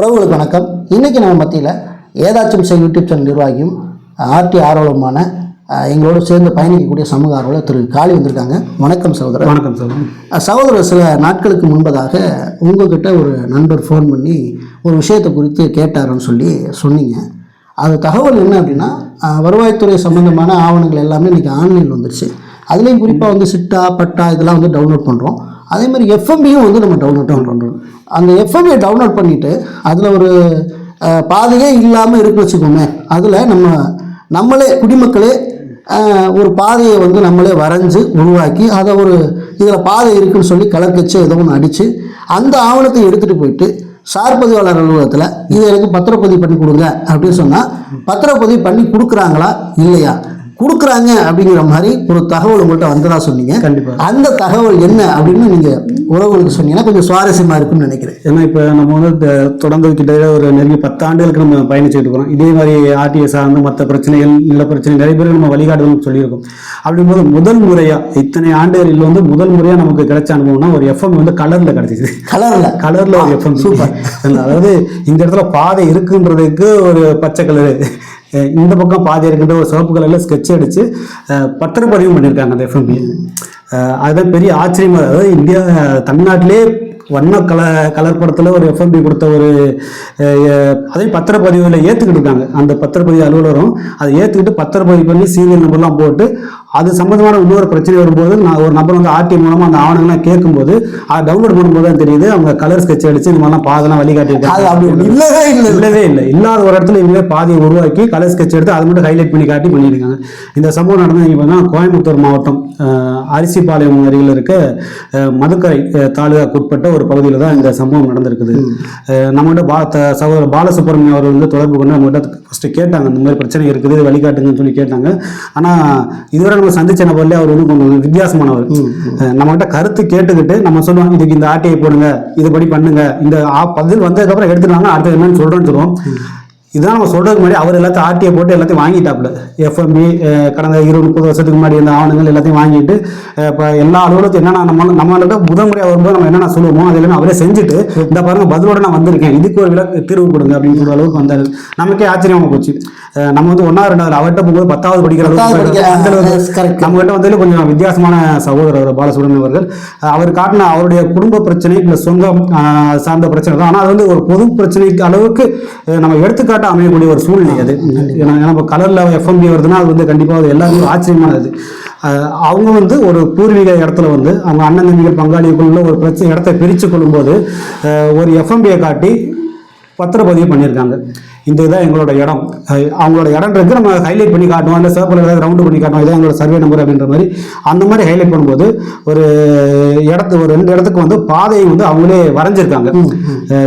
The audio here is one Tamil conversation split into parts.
உறவுகளுக்கு வணக்கம். இன்னைக்கு நம்ம மத்தியில் ஏதாச்சும் செய் யூடியூப் சேனல் நிர்வாகியும் ஆர்டி ஆர்வலருமான அஹ், எங்களோடு சேர்ந்து பயணிக்கக்கூடிய சமூக ஆர்வலர் திரு காளி வந்திருக்காங்க. வணக்கம் சகோதரர். வணக்கம் அஹ், சகோதரர் சில நாட்களுக்கு முன்பதாக உங்ககிட்ட ஒரு நண்பர் ஃபோன் பண்ணி ஒரு விஷயத்தை குறித்து கேட்டாருன்னு சொல்லி சொன்னீங்க. அது தகவல் என்ன அப்படின்னா வருவாய்த்துறை சம்பந்தமான ஆவணங்கள் எல்லாமே இன்றைக்கி ஆன்லைனில் வந்துருச்சு. அதுலேயும் குறிப்பாக வந்து சிட்டா பட்டா இதெல்லாம் வந்து டவுன்லோட் பண்ணுறோம் அதே மாதிரி எஃப்எம்பியும் வந்து நம்ம டவுன்லோட் பண்ணுறோம் அந்த எஃப்எம்பியை டவுன்லோட் பண்ணிவிட்டு அதில் ஒரு பாதையே இல்லாமல் இருக்கு வச்சுக்கோமே அதில் நம்ம நம்மளே குடிமக்களே ஒரு பாதையை வந்து நம்மளே வரைஞ்சி உருவாக்கி அதை ஒரு இதில் பாதை இருக்குன்னு சொல்லி கலர் கட்சி ஏதோ ஒன்று அடித்து அந்த ஆவணத்தை எடுத்துகிட்டு போயிட்டு சார் பதிவாளர் அலுவலகத்தில் இதை எனக்கு பத்திரப்பதிவு பண்ணி கொடுங்க அப்படின்னு சொன்னால் பத்திரப்பதிவு பண்ணி கொடுக்குறாங்களா இல்லையா? கொடுக்குறாங்க அப்படிங்கிற மாதிரி ஒரு தகவல் உங்கள்கிட்ட வந்ததா சொன்னீங்க. கண்டிப்பா. அந்த தகவல் என்ன அப்படின்னு நீங்கள் உறவுகளுக்கு சொன்னீங்கன்னா கொஞ்சம் சுவாரஸ்யமாக இருக்கும்னு நினைக்கிறேன். ஏன்னா இப்போ நம்ம வந்து தொடர்ந்து கிட்ட ஒரு நெருங்கி பத்து ஆண்டுகளுக்கு நம்ம பயணிச்சுட்டு இருக்கிறோம். இதே மாதிரி ஆர்டிஎஸ் சார்ந்து மற்ற பிரச்சனைகள் நில பிரச்சனை நிறைய பேர் நம்ம வழிகாட்டுதல் சொல்லியிருக்கோம். அப்படிங்கும்போது முதல் முறையா இத்தனை ஆண்டுகளில் வந்து முதல் முறையா நமக்கு கிடைச்ச அனுபவம்னா ஒரு எஃப்எம் வந்து கலர்ல கிடைச்சிது. கலரில். கலர்ல ஒரு எஃப்எம் சூப்பர். அதாவது இந்த இடத்துல பாதை இருக்குன்றதுக்கு ஒரு பச்சை கலரு. இந்த பக்கம் பாதி இருக்கின்ற ஒரு சிவப்பு கலரில் ஸ்கெட்ச் அடிச்சு பத்திரப்பதிவு பண்ணியிருக்காங்க அந்த எஃப்எம்பி அதுதான் பெரிய ஆச்சரியமாக அதாவது இந்தியா தமிழ்நாட்டிலே வண்ண கல கலர் படத்தில் ஒரு எஃப்எம்பி கொடுத்த ஒரு அதையும் பத்திரப்பதிவில் ஏற்றுக்கிட்டு இருக்காங்க. அந்த பத்திரப்பதிவு அலுவலரும் அதை ஏற்றுக்கிட்டு பத்திரப்பதிவு பண்ணி சீரியல் நம்பர்லாம் போட்டு அது சம்மந்தமான இன்னொரு பிரச்சனை வரும்போது நான் ஒரு நபர் வந்து ஆர்டி மூலமாக அந்த ஆவணங்கள்லாம் கேட்கும்போது அதை டவுன்லோட் பண்ணும்போது தான் தெரியுது அவங்க கலர் ஸ்கெட்ச் அடிச்சு இந்த மாதிரிலாம் பாதெல்லாம் அது வழிகாட்டியிருக்காங்க அப்படி இல்லவே இல்லை. இல்லவே இல்லை. இல்லாத ஒரு இடத்துல இவங்களே பாதையை உருவாக்கி கலர் ஸ்கெட்ச் எடுத்து அதை மட்டும் ஹைலைட் பண்ணி காட்டி பண்ணியிருக்காங்க. இந்த சம்பவம் நடந்தது இங்கே பார்த்தீங்கன்னா கோயம்புத்தூர் மாவட்டம் அரிசிபாளையம் அருகில் இருக்க மதுக்கரை அஹ், தாலுகாக்கு உட்பட்ட ஒரு பகுதியில் தான் இந்த சம்பவம் நடந்திருக்குது. நம்மகிட்ட பா சகோதரர் பாலசுப்ரமணியம் அவர்கள் வந்து தொடர்பு கொண்டு நம்மகிட்ட ஃபஸ்ட்டு கேட்டாங்க இந்த மாதிரி பிரச்சனை இருக்குது வழிகாட்டுங்கன்னு சொல்லி கேட்டாங்க. ஆனால் இதுவரை நம்ம சந்திச்ச நபர்லேயே அவர் வந்து கொஞ்சம் வித்தியாசமானவர். நம்மகிட்ட கருத்து கேட்டுக்கிட்டு நம்ம சொல்லுவோம் இதுக்கு இந்த ஆட்டையை போடுங்க இதுபடி பண்ணுங்க. இந்த பதில் வந்ததுக்கப்புறம் எடுத்துட்டாங்க அடுத்து என்னன்னு சொல்றேன்னு சொல்லுவோம். இதுதான் நம்ம சொல்றதுக்கு முன்னாடி அவர் எல்லாத்தையும் ஆர்டியை போட்டு எல்லாத்தையும் வாங்கிட்டாப்ல எஃப்எம்பி கடந்த இருபது முப்பது வருஷத்துக்கு முன்னாடி இந்த ஆவணங்கள் எல்லாத்தையும் வாங்கிட்டு இப்ப எல்லா அலுவலகத்தையும் என்னென்ன நம்ம நம்மளோட முதல் முறையாக வரும்போது நம்ம என்னென்ன சொல்லுவோமோ அது எல்லாமே அவரே செஞ்சுட்டு இந்த பாருங்க பதிலோட நான் வந்திருக்கேன். இதுக்கு ஒரு விளக்கு தீர்வு கொடுங்க அப்படின்னு சொல்ற அளவுக்கு வந்தாரு. நமக்கே ஆச்சரியமா போச்சு. நம்ம வந்து ஒன்னாவது ரெண்டாவது அவர்கிட்ட போகும்போது பத்தாவது படிக்கிற அளவுக்கு படிக்கிற- அந்த அளவுக்கு. Yes, correct. நம்ம கிட்ட வந்து கொஞ்சம் வித்தியாசமான சகோதரர் பாலசுப்ரமணியம் அவர்கள். அவர் காட்டின அவருடைய குடும்ப பிரச்சனை பிளஸ் சொந்தம் சார்ந்த பிரச்சனை தான். ஆனால் அது வந்து ஒரு பொது பிரச்சனைக்கு அளவுக்கு நம்ம எடுத்துக்காட்ட அமையக்கூடிய ஒரு சூழ்நிலை அது. ஏன்னா நம்ம கலர்ல எஃப்எம்பி வருதுன்னா அது வந்து கண்டிப்பாக அது எல்லாருக்கும் ஆச்சரியமானது. அவங்க வந்து ஒரு பூர்வீக இடத்துல வந்து அவங்க அண்ணன் தம்பிகள் பங்காளிக்குள்ள ஒரு பிரச்சனை இடத்தை பிரித்து கொள்ளும்போது ஒரு எஃப்எம்பியை காட்டி பத்திரப்பதிவு பண்ணியிருக்காங்க. இந்த இதுதான் எங்களோட இடம். அவங்களோட இடம்ன்றது நம்ம ஹைலைட் பண்ணி காட்டுவோம். இல்லை சர்க்கிள் ஏதாவது ரவுண்டு பண்ணி காட்டுவோம். இதான் எங்களோட சர்வே நம்பர் அப்படின்ற மாதிரி. அந்த மாதிரி ஹைலைட் பண்ணும்போது ஒரு இடத்து ஒரு ரெண்டு இடத்துக்கு வந்து பாதையை வந்து அவங்களே வரைஞ்சிருக்காங்க.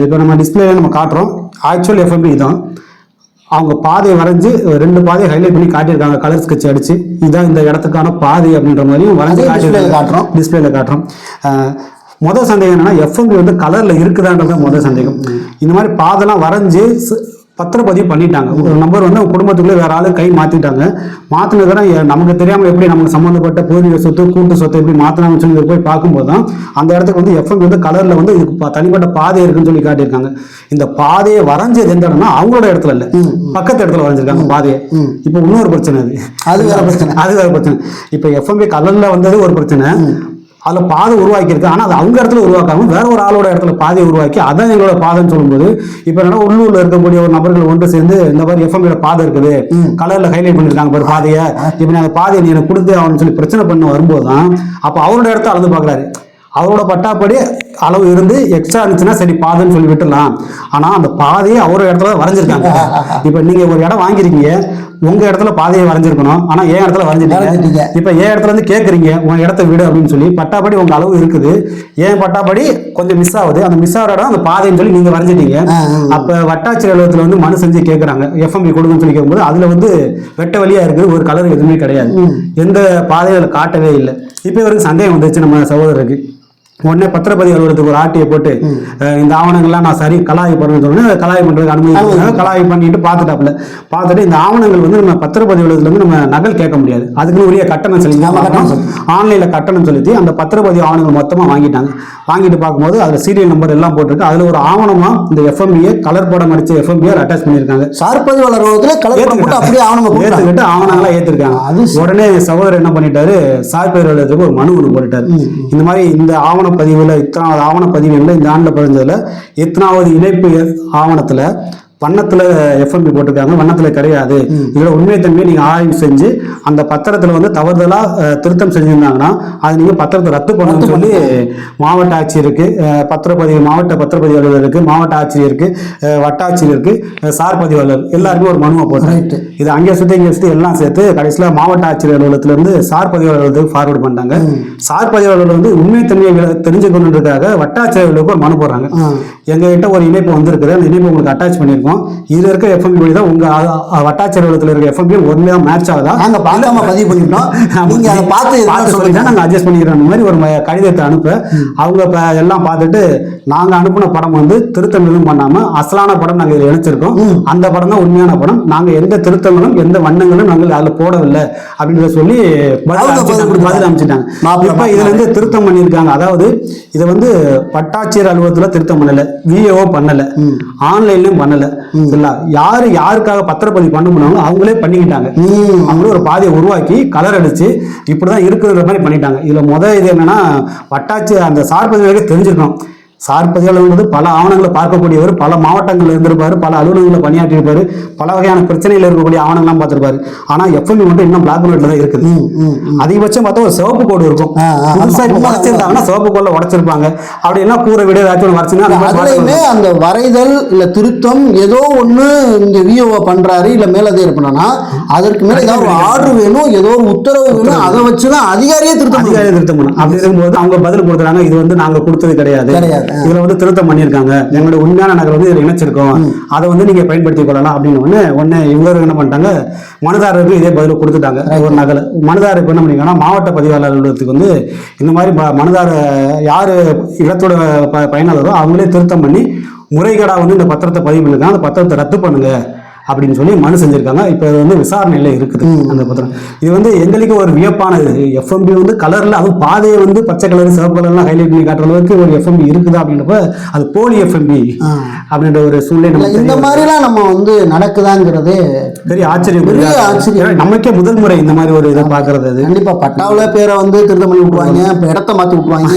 இப்போ நம்ம டிஸ்பிளேல நம்ம காட்டுறோம். ஆக்சுவல் எஃப்எம்பி தான். அவங்க பாதையை வரைஞ்சு ரெண்டு பாதையை ஹைலைட் பண்ணி காட்டியிருக்காங்க கலர் ஸ்கெட்ச் அடிச்சு. இதுதான் இந்த இடத்துக்கான பாதை அப்படின்ற மாதிரியும் வரைஞ்சு காட்டுறோம். டிஸ்பிளேல காட்டுறோம். முதல் சந்தேகம் என்னன்னா எஃப்எம்பி வந்து கலர்ல இருக்குதான்றது முதல் சந்தேகம். இந்த மாதிரி பாதெல்லாம் வரைஞ்சு பத்திரப்பதிவு பண்ணிட்டாங்க. ஒரு நம்பர் வந்து குடும்பத்துக்குள்ளே வேற ஆளு கை மாத்திட்டாங்க. எ- நமக்கு தெரியாம எப்படி நமக்கு சம்மந்தப்பட்ட பூர்வீக சொத்து கூட்டு சொத்து எப்படி மாத்தினாங்கன்னு சொல்லி போய் பார்க்கும்போது தான் அந்த இடத்துக்கு வந்து எஃப்எம் வந்து கலர்ல வந்து இதுக்கு தனிப்பட்ட பாதை இருக்குன்னு சொல்லி காட்டியிருக்காங்க. இந்த பாதையை வரைஞ்சது எந்த இடம்னா அவங்களோட இடத்துல இல்ல. பக்கத்து இடத்துல வரைஞ்சிருக்காங்க பாதையை. இப்போ இன்னொரு பிரச்சனை அது. அது வேற பிரச்சனை. அது வேற பிரச்சனை. இப்போ எஃப்எம்பி கலர்ல வந்தது ஒரு பிரச்சனை. அதுல பாதை உருவாக்கியிருக்கு. ஆனா அது அவங்க இடத்துல உருவாக்காம வேற ஒரு ஆளோட இடத்துல பாதையை உருவாக்கி அதான் எங்களோட பாதைன்னு சொல்லும்போது இப்போ என்னன்னா உள்ளூர்ல இருக்கக்கூடிய ஒரு நபர்கள் ஒன்று சேர்ந்து இந்த மாதிரி எஃப்எம் பாதை இருக்குது. கலர்ல ஹைலைட் பண்ணிருக்காங்க பாரு பாதையை. இப்போ நீ அந்த பாதையை நீ எனக்கு கொடுத்து அவன் சொல்லி பிரச்சனை பண்ண வரும்போது தான் அப்போ அவரோட இடத்த அளந்து பார்க்கறாரு. அவரோட பட்டாப்படி அளவு இருந்து எக்ஸ்ட்ரா இருந்துச்சுன்னா சரி பாதைன்னு சொல்லி விட்டுலாம் ஆனா அந்த பாதையை அவரோட இடத்துல வரைஞ்சிருக்காங்க. இப்போ நீங்க ஒரு இடம் வாங்கிருக்கீங்க உங்க இடத்துல பாதையை வரைஞ்சிருக்கணும். ஆனா என் இடத்துல வரைஞ்சிட்டீங்க. இப்ப என் இடத்துல இருந்து கேக்குறீங்க? உன் இடத்த விடு அப்படின்னு சொல்லி பட்டாப்படி உங்க அளவு இருக்குது. ஏன் பட்டாப்படி கொஞ்சம் மிஸ் ஆகுது. அந்த மிஸ் ஆகிற இடம் அந்த பாதைன்னு சொல்லி நீங்க வரைஞ்சிட்டீங்க. அப்ப வட்டாட்சியர் அலுவலகத்துல வந்து மனு செஞ்சு கேக்குறாங்க. எஃப்எம்பி கொடுங்கன்னு சொல்லி கேட்கும்போது அதுல வந்து வெட்ட வழியா இருக்குது. ஒரு கலர் எதுவுமே கிடையாது. எந்த பாதையில காட்டவே இல்லை. இப்ப இவருக்கு சந்தேகம் வந்துச்சு நம்ம சகோதரருக்கு. உடனே பத்திரப்பதிவு அலுவலகத்துக்கு ஒரு ஆட்டியை போட்டு இந்த ஆவணங்கள்லாம் நான் சரி கலாய் பண்ணுன்னு சொன்னேன். கலாய் பண்றதுக்கு அனுமதி. கலாய் பண்ணிட்டு பார்த்துட்டாப்புல. பார்த்துட்டு இந்த ஆவணங்கள் வந்து நம்ம பத்திரப்பதிவு அலுவலகத்துல இருந்து நம்ம நகல் கேட்க முடியாது. அதுக்குன்னு உரிய கட்டணம் செலுத்தி ஆன்லைன்ல கட்டணம் செலுத்தி அந்த பத்திரப்பதிவு ஆவணங்கள் மொத்தமா வாங்கிட்டாங்க. வாங்கிட்டு பார்க்கும்போது அதுல சீரியல் நம்பர் எல்லாம் போட்டிருக்கு. அதுல ஒரு ஆவணமா இந்த எஃப்எம்பிஏ கலர் படம் அடிச்ச எஃப்எம்பிஏ அட்டாச் பண்ணியிருக்காங்க. சார்பதிவாளர் அலுவலகத்துல கலர் அப்படியே ஆவணம் கொடுத்தாங்க ஏத்துக்கிட்டு ஆவணங்களா ஏத்திருக்காங்க. அது உடனே சகோதரர் என்ன பண்ணிட்டாரு? சார்பதிவு அலுவலகத்துக்கு ஒரு மனு ஒன்று போட்டுட்டாரு. இந்த மாதிரி இந்த ஆவணப்பதிவில் இத்தனாவது ஆவணப்பதிவு இல்லை இந்த ஆண்டில் பதிஞ்சதுல எத்தனாவது இணைப்பு ஆவணத்தில் வண்ணத்துல எஃப்எம்பி போட்டிருக்காங்க. வண்ணத்துல கிடையாது. இதோட உண்மைத்தன்மையை நீங்க ஆய்வு செஞ்சு அந்த பத்திரத்துல வந்து தவறுதலா அஹ், திருத்தம் செஞ்சிருந்தாங்கன்னா அது நீங்க பத்திரத்தை ரத்து பண்ணணும்னு சொல்லி மாவட்ட ஆட்சியருக்கு பத்திரப்பதிவு மாவட்ட பத்திரப்பதிவு அலுவலருக்கு மாவட்ட ஆட்சியருக்கு வட்டாட்சியருக்கு சார் பதிவாளர் எல்லாருமே ஒரு மனுவை Right. இது அங்கே சுற்றி இங்கே சுற்றி எல்லாம் சேர்த்து கடைசியில் மாவட்ட ஆட்சியர் அலுவலகத்துல இருந்து சார் பதிவாளர் அலுவலகத்துக்கு ஃபார்வர்ட் பண்ணிட்டாங்க. சார் பதிவாளர் வந்து உண்மைத்தன்மையை தெரிஞ்சுக்கணுன்றதுக்காக வட்டாட்சியர் ஒரு மனு போடுறாங்க. எங்ககிட்ட ஒரு இணைப்பு வந்திருக்குது. அந்த இணைப்பு உங்களுக்கு அட்டாச் பண்ணியிருக்கோம். இதுல இருக்க எஃப்எம்பி தான் உங்க வட்டாட்சியர் அலுவலகத்தில் இருக்க எஃப்எம்பி ஒருமையா மேட்ச் ஆகுதா? நாங்க பார்க்காம பதிவு பண்ணிட்டோம் நீங்க அதை பார்த்து பார்த்து சொல்லி தான் நாங்கள் அட்ஜஸ்ட் பண்ணிக்கிறோம். அந்த மாதிரி ஒரு கடிதத்தை அனுப்ப. அவங்க இப்ப எல்லாம் பார்த்துட்டு நாங்க அனுப்பின படம் வந்து திருத்தம் எதுவும் பண்ணாம அசலான படம் நாங்க இதில் இணைச்சிருக்கோம். அந்த படம் தான் உண்மையான படம். நாங்க எந்த திருத்தங்களும் எந்த வண்ணங்களும் நாங்கள் அதுல போடவில்லை அப்படின்றத சொல்லி பதில் மாப்பிள்ளை இப்ப இதுல இருந்து திருத்தம் பண்ணியிருக்காங்க. அதாவது இதை வந்து வட்டாட்சியர் அலுவலகத்துல திருத்தம் பண்ணல. விஏஓ பண்ணல. ஆன்லைன்லயும் பண்ணல. இல்ல யாரு யாருக்காக பத்திரப்பதிவு பண்ண முடியாங்களோ அவங்களே பண்ணிக்கிட்டாங்க. அவங்களே ஒரு பாதையை உருவாக்கி கலர் அடிச்சு இப்படிதான் இருக்குன்ற மாதிரி பண்ணிட்டாங்க. இதுல முத இது என்னன்னா வட்டாட்சி அந்த சார்பதிவாக தெரிஞ்சிருக்கணும். சார்பதிவாளர் பல ஆவணங்களை பார்க்கக்கூடியவர் பல மாவட்டங்கள்ல இருந்திருப்பாரு பல அலுவலகங்களில் பணியாற்றி இருப்பாரு பல வகையான பிரச்சனைகள் இருக்கக்கூடிய ஆவணங்கள்லாம் பார்த்திருப்பாரு ஆனா எஃப்எம்பி மட்டும் இன்னும் பிளாக் அண்ட் தான் இருக்குது. அதிகபட்சம் பார்த்தா ஒரு சிவப்பு கோடு இருக்கும் ஆ, ஆ, ஆமா. புதுசா இப்ப உடைச்சிருந்தாங்கன்னா சிவப்பு கோடில் உடைச்சிருப்பாங்க அப்படி எல்லாம் கூரை வீடு ஏதாச்சும் ஒன்று வரைச்சுன்னா அந்த வரைதல் இல்ல திருத்தம் ஏதோ ஒண்ணு இங்க விஓ பண்றாரு இல்ல மேலதிகாரி பண்ணனா அதற்கு மேல ஏதாவது ஒரு ஆர்டர் வேணும் ஏதோ ஒரு உத்தரவு வேணும் அதை வச்சுதான் அதிகாரியே திருத்தம் பண்ணணும். அதிகாரி திருத்தம் பண்ணணும் அப்படி இருக்கும்போது அவங்க பதில் கொடுக்குறாங்க இது வந்து நாங்க கொடுத்தது கிடையாது கிடையாது. இதுல வந்து திருத்தம் பண்ணியிருக்காங்க. எங்களுடைய உண்மையான நகர் வந்து இதுல இணைச்சிருக்கோம். அதை வந்து நீங்க பயன்படுத்திக் கொள்ளலாம் அப்படின்னு உடனே உடனே இவங்க என்ன பண்ணிட்டாங்க? மனுதாரருக்கு இதே பதில் கொடுத்துட்டாங்க. ஒரு நகல். மனுதாரர் இப்ப என்ன பண்ணிருக்காங்கன்னா மாவட்ட பதிவாளர் அலுவலகத்துக்கு வந்து இந்த மாதிரி மனுதார யாரு இடத்தோட பயனாளரோ அவங்களே திருத்தம் பண்ணி முறைகேடா வந்து இந்த பத்திரத்தை பதிவு பண்ணிருக்காங்க அந்த பத்திரத்தை ரத்து பண்ணுங்க. அப்படின்னு சொல்லி மனு செஞ்சிருக்காங்க. இப்போ இது வந்து விசாரணையில இருக்குது. அந்த பத்திரம். இது வந்து எங்களுக்கு ஒரு வியப்பானது எஃப்எம்பி வந்து கலர்ல அதுவும் பாதையை வந்து பச்சை கலர் சிவப்பு கலர்லாம் ஹைலைட் பண்ணி காட்டுற அளவுக்கு ஒரு எஃப்எம்பி இருக்குதா அப்படின்றப்ப அது போலி எஃப்எம்பி. அப்படின்ற ஒரு சூழ்நிலை இந்த மாதிரிலாம் நம்ம வந்து நடக்குதாங்கிறதே பெரிய ஆச்சரியம். பெரிய ஆச்சரியம். நமக்கே முதல் முறை இந்த மாதிரி ஒரு இதை பாக்குறது அது. கண்டிப்பா. பட்டாவுல பேரை வந்து திருத்தம் பண்ணி விட்டுருவாங்க இப்ப இடத்த மாத்தி விட்டுருவாங்க.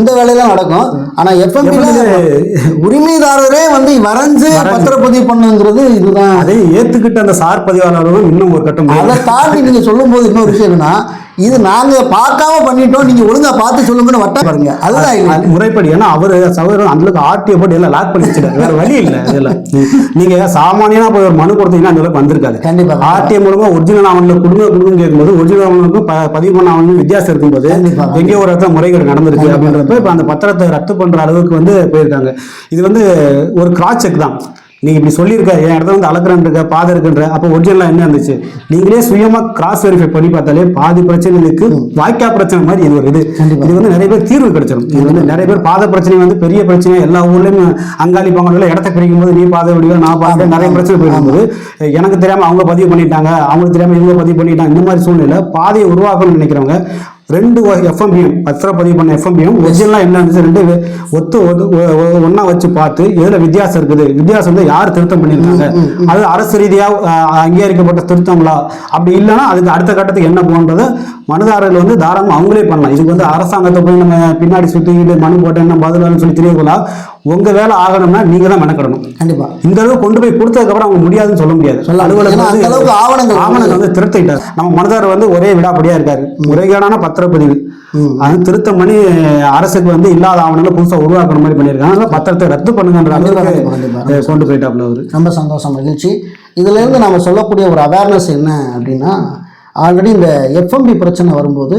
இந்த வேலையெல்லாம் நடக்கும். ஆனா எஃப்எம்பில உரிமைதாரரே வந்து வரைஞ்சு பத்திரப்பதிவு பண்ணுங்கிறது இதுதான். அதை ஏத்துக்கிட்ட அந்த சார் பதிவாளர்களும் இன்னும் ஒரு கட்டம் அதை தாண்டி நீங்க சொல்லும்போது இன்னொரு விஷயம் என்னன்னா இது நாங்க பார்க்காம பண்ணிட்டோம் நீங்க ஒழுங்கா பார்த்து சொல்லுங்கன்னு வட்ட பாருங்க. அதுதான் முறைப்படி ஏன்னா அவரு சகோதரர் அந்த அளவுக்கு ஆர்டிஓ போட்டு எல்லாம் லாக் பண்ணி வச்சிருக்காரு வேற வழி இல்ல இதுல. நீங்க சாமானியனா போய் ஒரு மனு கொடுத்தீங்கன்னா அந்த அளவுக்கு வந்திருக்காது. கண்டிப்பா. ஆர்டிஓ மூலமா ஒரிஜினல் ஆவணங்களை கொடுங்க கொடுங்க கேட்கும்போது ஒரிஜினல் ப- பதிவு பண்ண ஆவணங்களுக்கும் வித்தியாசம் இருக்கும்போது. எங்கேயோ ஒரு இடத்துல முறைகேடு நடந்திருக்கு அப்படின்றப்ப இப்ப அந்த பத்திரத்தை ரத்து பண்ற அளவுக்கு வந்து போயிருக்காங்க. இது வந்து ஒரு கிராஸ் செக் தான். நீங்க இப்படி சொல்லியிருக்க என் இடத்துல வந்து அளக்குறேன் இருக்க பாதை இருக்குன்ற அப்போ ஒரிஜினலா என்ன இருந்துச்சு? நீங்களே சுயமா கிராஸ் வெரிஃபை பண்ணி பார்த்தாலே பாதி பிரச்சனைகளுக்கு வாய்க்கா பிரச்சனை மாதிரி இது ஒரு இது. இது வந்து நிறைய பேர் தீர்வு கிடைச்சிடும் இது வந்து நிறைய பேர் பாதை பிரச்சனை வந்து பெரிய பிரச்சனை எல்லா ஊர்லயும் அங்காளி பங்காளில இடத்த பிரிக்கும் போது நீ பாதை வடிவ நான் பாதை நிறைய பிரச்சனை போயிருக்கும்போது எனக்கு தெரியாம அவங்க பதிவு பண்ணிட்டாங்க அவங்களுக்கு தெரியாம இவங்க பதிவு பண்ணிட்டாங்க இந்த மாதிரி சூழ்நிலை பாதையை உருவாக்கணும்னு நினைக்கிறவங்க ரெண்டு எஃப்எம்பியும் பத்திரம் பதிவு பண்ண எஃப்எம்பியும் ஒரிஜினலாக என்ன இருந்துச்சு ரெண்டு ஒத்து ஒத்து- ஒ- ஒ- ஒண்ணா வச்சு பார்த்து எதுல வித்தியாசம் இருக்குது? வித்தியாசம் வந்து யார் திருத்தம் பண்ணியிருக்காங்க? அது அரசு ரீதியாக அங்கீகரிக்கப்பட்ட திருத்தங்களா? அப்படி இல்லைன்னா அதுக்கு அடுத்த கட்டத்துக்கு என்ன போன்றதை மனுதாரர்கள் வந்து தாராளமாக அவங்களே பண்ணலாம். இதுக்கு வந்து அரசாங்கத்தை போய் நம்ம பின்னாடி சுற்றிக்கிட்டு மனு போட்டு என்ன பதிலான்னு சொல்லி தெரியக்கூடாது உங்க வேலை ஆகணும்னா நீங்க தான் மெனக்கடணும். கண்டிப்பா. இந்த அளவுக்கு கொண்டு போய் கொடுத்ததுக்கு அப்புறம் அவங்க முடியாதுன்னு சொல்ல முடியாது. சொல்ல. ஏன்னா அந்த அளவுக்கு ஆவணங்கள் ஆவணங்கள் வந்து திருத்திட்டார். நம்ம மனதார் வந்து ஒரே விடாப்படியா இருக்காரு. முறைகேடான பத்திரப்பதிவு. அது திருத்தம் பண்ணி அரசுக்கு வந்து இல்லாத ஆவணங்களை புதுசா உருவாக்குற மாதிரி பண்ணியிருக்காங்க அதனால பத்திரத்தை ரத்து பண்ணுங்கன்ற அளவுக்கு கொண்டு போயிட்டாப்ல அவரு. ரொம்ப சந்தோஷம் மகிழ்ச்சி. இதுல இருந்து நாம சொல்லக்கூடிய ஒரு அவேர்னஸ் என்ன அப்படின்னா ஆல்ரெடி இந்த எஃப்எம்பி பிரச்சனை வரும்போது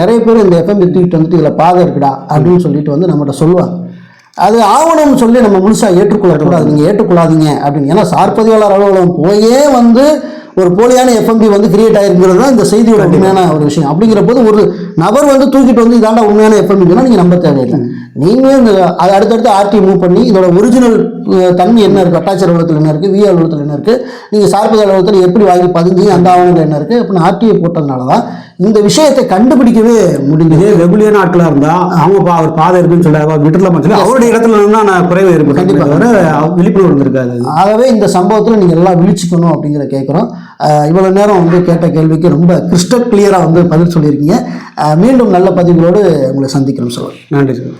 நிறைய பேர் இந்த எஃப்எம்பி தூக்கிட்டு வந்துட்டு இதில் பாதை இருக்குடா அப்படின்னு சொல்லிட்டு வந்து நம்மகிட்ட சொல்லுவாங்க. அது ஆவணம்னு சொல்லி நம்ம முழுசாக ஏற்றுக்கொள்ளக்கூடாது. நீங்கள் ஏற்றுக்கொள்ளாதீங்க அப்படின்னு. ஏன்னா சார் பதிவாளர் அலுவலகம் போயே வந்து ஒரு போலியான எஃப்எம்பி வந்து கிரியேட் ஆயிருக்கிறது தான் இந்த செய்தியோட உண்மையான ஒரு விஷயம். அப்படிங்கிற போது ஒரு நபர் வந்து தூக்கிட்டு வந்து இதாண்டா உண்மையான எஃப்எம் சொன்னா நீங்க நம்ப தேவையில்லை. நீங்களே இந்த அது அடுத்தடுத்து ஆர்டி மூவ் பண்ணி இதோட ஒரிஜினல் தன்மை என்ன இருக்கு? அட்டாச் அலுவலகத்தில் என்ன இருக்கு? வி அலுவலகத்தில் என்ன இருக்கு? நீங்க சார்பு அலுவலகத்தில் எப்படி வாங்கி பதிஞ்சு அந்த ஆவணங்கள் என்ன இருக்கு? அப்படின்னு ஆர்டிஐ போட்டதுனால தான் இந்த விஷயத்தை கண்டுபிடிக்கவே முடிஞ்சது இதே வெகுளியான ஆட்களா இருந்தா அவங்க பா- அவர் பாதை இருக்குன்னு சொல்லி விட்டுலாம் சொல்லி அவருடைய இடத்துல இருந்தா நான் குறைவு ஏற்பட்டு தவிர விழிப்புணர்வு இருந்திருக்காது. ஆகவே இந்த சம்பவத்தில் நீங்கள் எல்லாம் விழிச்சுக்கணும் அப்படிங்கிற கேட்குறோம் இவ்வளோ நேரம் வந்து கேட்ட கேள்விக்கு ரொம்ப கிறிஸ்டல் கிளியராக வந்து பதில் சொல்லியிருக்கீங்க. மீண்டும் நல்ல பதிவுகளோடு உங்களை சந்திக்கணும் சார் நன்றி சார்